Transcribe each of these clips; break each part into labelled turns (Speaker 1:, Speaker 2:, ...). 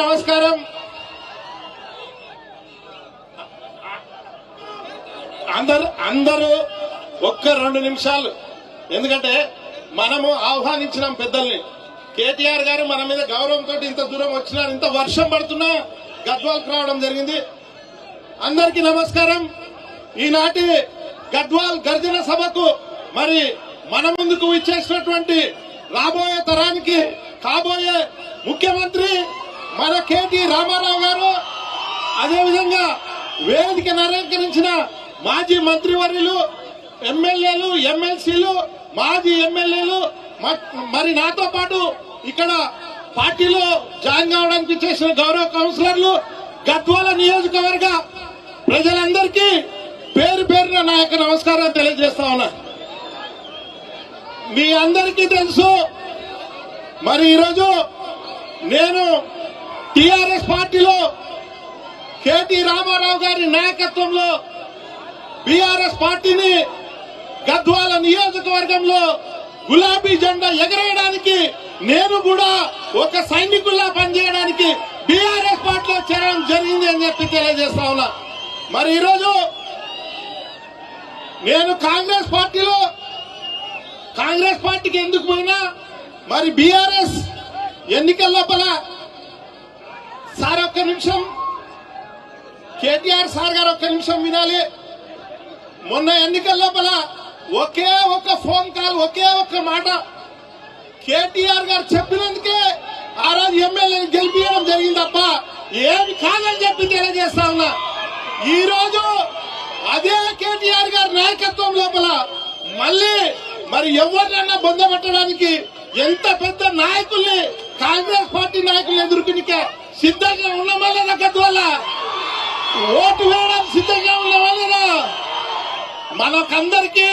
Speaker 1: నమస్కారం. అందరు అందరూ ఒక్క రెండు నిమిషాలు. ఎందుకంటే మనము ఆహ్వానించినాం పెద్దల్ని. కేటీఆర్ గారు మన మీద గౌరవంతో ఇంత దూరం వచ్చినారు ఇంత వర్షం పడుతున్నా గద్వాల్కి రావడం జరిగింది. అందరికీ నమస్కారం. ఈనాటి గద్వాల్ గర్జన సభకు మరి మన ముందుకు ఇచ్చేసినటువంటి రాబోయే తరానికి కాబోయే ముఖ్యమంత్రి మన కేటీ రామారావు గారు అదేవిధంగా వేదిక అలంకరించిన మాజీ మంత్రివర్యులు ఎమ్మెల్యేలు ఎమ్మెల్సీలు మాజీ ఎమ్మెల్యేలు మరి నాతో పాటు ఇక్కడ పార్టీలో జాయిన్ కావడానికి చేసిన గౌరవ కౌన్సిలర్లు గద్వాల నియోజకవర్గ ప్రజలందరికీ పేరు పేరున నా యొక్క నమస్కారాలు తెలియజేస్తా ఉన్నా. మీ అందరికీ తెలుసు మరి ఈరోజు నేను టిఆర్ఎస్ పార్టీలో కేటీ రామారావు గారి నాయకత్వంలో బీఆర్ఎస్ పార్టీని గద్వాల నియోజకవర్గంలో గులాబీ జెండా ఎగరేయడానికి నేను కూడా ఒక సైనికుల్లా పనిచేయడానికి బీఆర్ఎస్ పార్టీలో చేరడం జరిగింది అని చెప్పి తెలియజేస్తా ఉన్నా. మరి ఈరోజు నేను కాంగ్రెస్ పార్టీలో కాంగ్రెస్ పార్టీకి ఎందుకు పోయినా మరి బీఆర్ఎస్ ఎన్నికల లోపల ఒక్క నిమిషం. కేటీఆర్ సార్ గారు ఒక్క నిమిషం వినాలి. మొన్న ఎన్నికల లోపల ఒకే ఒక్క ఫోన్ కాల్ ఒకే ఒక్క మాట. కేటీఆర్ గారు చెప్పినందుకే ఆ రోజు ఎమ్మెల్యేని గెలిపించడం జరిగింది తప్ప ఏమి కాదని చెప్పి తెలియజేస్తా ఉన్నా. ఈ రోజు అదే కేటీఆర్ గారి నాయకత్వం లోపల మళ్ళీ మరి ఎవరినన్నా బొందబెట్టడానికి ఎంత పెద్ద నాయకుల్ని కాంగ్రెస్ పార్టీ నాయకులు సిద్ధంగా ఉన్న లేదా గద్వాల ఓటు వేయడానికి సిద్ధంగా ఉన్న లేదా మనకందరికీ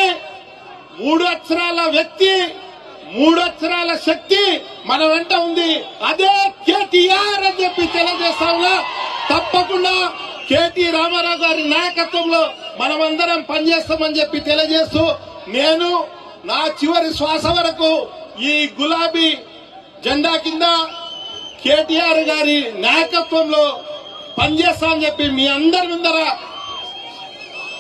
Speaker 1: మూడు అక్షరాల వ్యక్తి మూడు అక్షరాల శక్తి మన వెంట ఉంది. అదే కేటీఆర్ అని చెప్పి తెలియజేస్తా ఉన్నా తప్పకుండా కేటీ రామారావు గారి నాయకత్వంలో మనమందరం పనిచేస్తామని చెప్పి తెలియజేస్తూ నేను నా చివరి శ్వాస వరకు ఈ గులాబీ జెండా కింద కేటీఆర్ గారి నాయకత్వంలో పనిచేస్తా అని చెప్పి మీ అందరి ముందర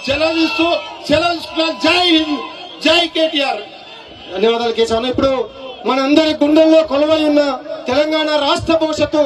Speaker 1: సెలవిస్తూ సెలవు జై హింద్ జై కేటీఆర్.
Speaker 2: ధన్యవాదాలు కేశవన్ ఇప్పుడు మనందరి గుండెల్లో కొలువై ఉన్న తెలంగాణ రాష్ట్ర భవిష్యత్తు